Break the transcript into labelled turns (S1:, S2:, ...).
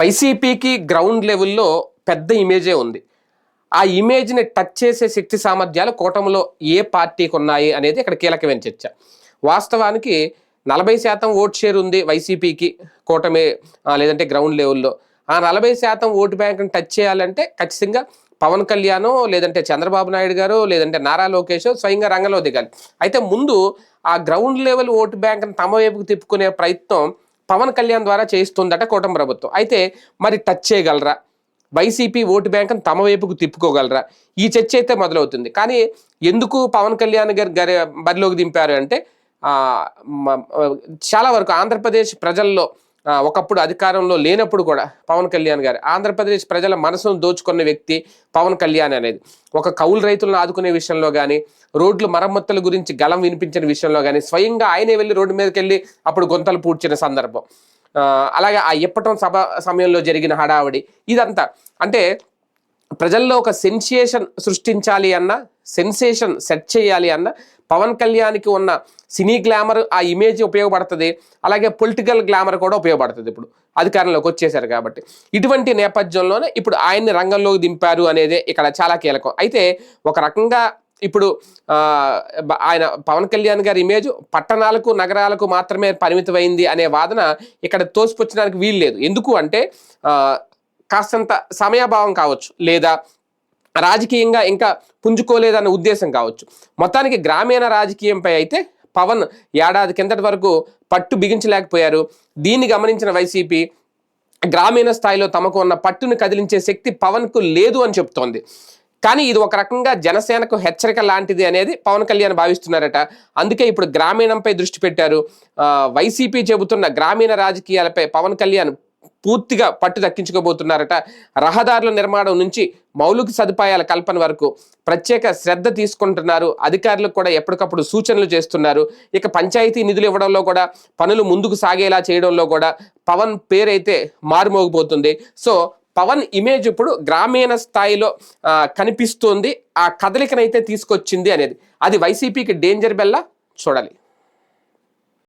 S1: వైసీపీకి గ్రౌండ్ లెవెల్లో పెద్ద ఇమేజే ఉంది. ఆ ఇమేజ్ని టచ్ చేసే శక్తి సామర్థ్యాలు కూటమిలో ఏ పార్టీకి ఉన్నాయి అనేది ఇక్కడ కీలకమైన చర్చ. వాస్తవానికి నలభై శాతం ఓట్ షేర్ ఉంది వైసీపీకి కూటమి లేదంటే గ్రౌండ్ లెవెల్లో. ఆ నలభై శాతం ఓటు బ్యాంక్ని టచ్ చేయాలంటే ఖచ్చితంగా పవన్ కళ్యాణ్ లేదంటే చంద్రబాబు నాయుడు గారు లేదంటే నారా లోకేష్ స్వయంగా రంగంలో దిగాలి. అయితే ముందు ఆ గ్రౌండ్ లెవెల్ ఓటు బ్యాంక్ని తమ వైపుకు తిప్పుకునే ప్రయత్నం పవన్ కళ్యాణ్ ద్వారా చేస్తుందట కూటమి ప్రభుత్వం. అయితే మరి టచ్ చేయగలరా? వైసీపీ ఓటు బ్యాంక్ని తమ వైపుకు తిప్పుకోగలరా? ఈ చర్చ అయితే మొదలవుతుంది. కానీ ఎందుకు పవన్ కళ్యాణ్ గారు గారి బరిలోకి దింపారు అంటే చాలా వరకు ఆంధ్రప్రదేశ్ ప్రజల్లో ఒకప్పుడు అధికారంలో లేనప్పుడు కూడా పవన్ కళ్యాణ్ గారు ఆంధ్రప్రదేశ్ ప్రజల మనసును దోచుకున్న వ్యక్తి పవన్ కళ్యాణ్ అనేది. ఒక కౌలు రైతులను ఆదుకునే విషయంలో కానీ రోడ్లు మరమ్మతుల గురించి గలం వినిపించిన విషయంలో కానీ స్వయంగా ఆయనే వెళ్ళి రోడ్డు మీదకి వెళ్ళి అప్పుడు గొంతలు పూడ్చిన సందర్భం. అలాగే ఆ ఇప్పటం సభ సమయంలో జరిగిన హడావడి ఇదంతా. అంటే ప్రజల్లో ఒక సెన్సియేషన్ సృష్టించాలి అన్న సెన్సేషన్ సెట్ చేయాలి అన్న పవన్ కళ్యాణ్కి ఉన్న సినీ గ్లామర్ ఆ ఇమేజ్ ఉపయోగపడుతుంది. అలాగే పొలిటికల్ గ్లామర్ కూడా ఉపయోగపడుతుంది ఇప్పుడు అధికారంలోకి వచ్చేసారు కాబట్టి. ఇటువంటి నేపథ్యంలోనే ఇప్పుడు ఆయన్ని రంగంలోకి దింపారు అనేది ఇక్కడ చాలా కీలకం. అయితే ఒక రకంగా ఇప్పుడు ఆయన పవన్ కళ్యాణ్ గారి ఇమేజ్ పట్టణాలకు నగరాలకు మాత్రమే పరిమితమైంది అనే వాదన ఇక్కడ తోసిపుచ్చడానికి వీలు లేదు ఎందుకు అంటే కాస్తంత సమయాభావం కావచ్చు. లేదా రాజకీయంగా ఇంకా పుంజుకోలేదన్న ఉద్దేశం కావచ్చు. మొత్తానికి గ్రామీణ రాజకీయంపై అయితే పవన్ ఏడాది కిందటి వరకు పట్టు బిగించలేకపోయారు. దీన్ని గమనించిన వైసీపీ గ్రామీణ స్థాయిలో తమకు ఉన్న పట్టును కదిలించే శక్తి పవన్కు లేదు అని చెప్తోంది. కానీ ఇది ఒక రకంగా జనసేనకు హెచ్చరిక లాంటిది అనేది పవన్ కళ్యాణ్ భావిస్తున్నారట. అందుకే ఇప్పుడు గ్రామీణంపై దృష్టి పెట్టారు. వైసీపీ చెబుతున్న గ్రామీణ రాజకీయాలపై పవన్ కళ్యాణ్ పూర్తిగా పట్టు దక్కించుకోబోతున్నారట. రహదారుల నిర్మాణం నుంచి మౌలిక సదుపాయాల కల్పన వరకు ప్రత్యేక శ్రద్ధ తీసుకుంటున్నారు. అధికారులకు కూడా ఎప్పటికప్పుడు సూచనలు చేస్తున్నారు. ఇక పంచాయతీ నిధులు ఇవ్వడంలో కూడా పనులు ముందుకు సాగేలా చేయడంలో కూడా పవన్ పేరైతే మారుమోగిపోతుంది. సో పవన్ ఇమేజ్ ఇప్పుడు గ్రామీణ స్థాయిలో కనిపిస్తోంది కనిపిస్తుంది. ఆ కదలికనైతే తీసుకొచ్చింది అనేది. అది వైసీపీకి డేంజర్ బెల్లా? చూడాలి.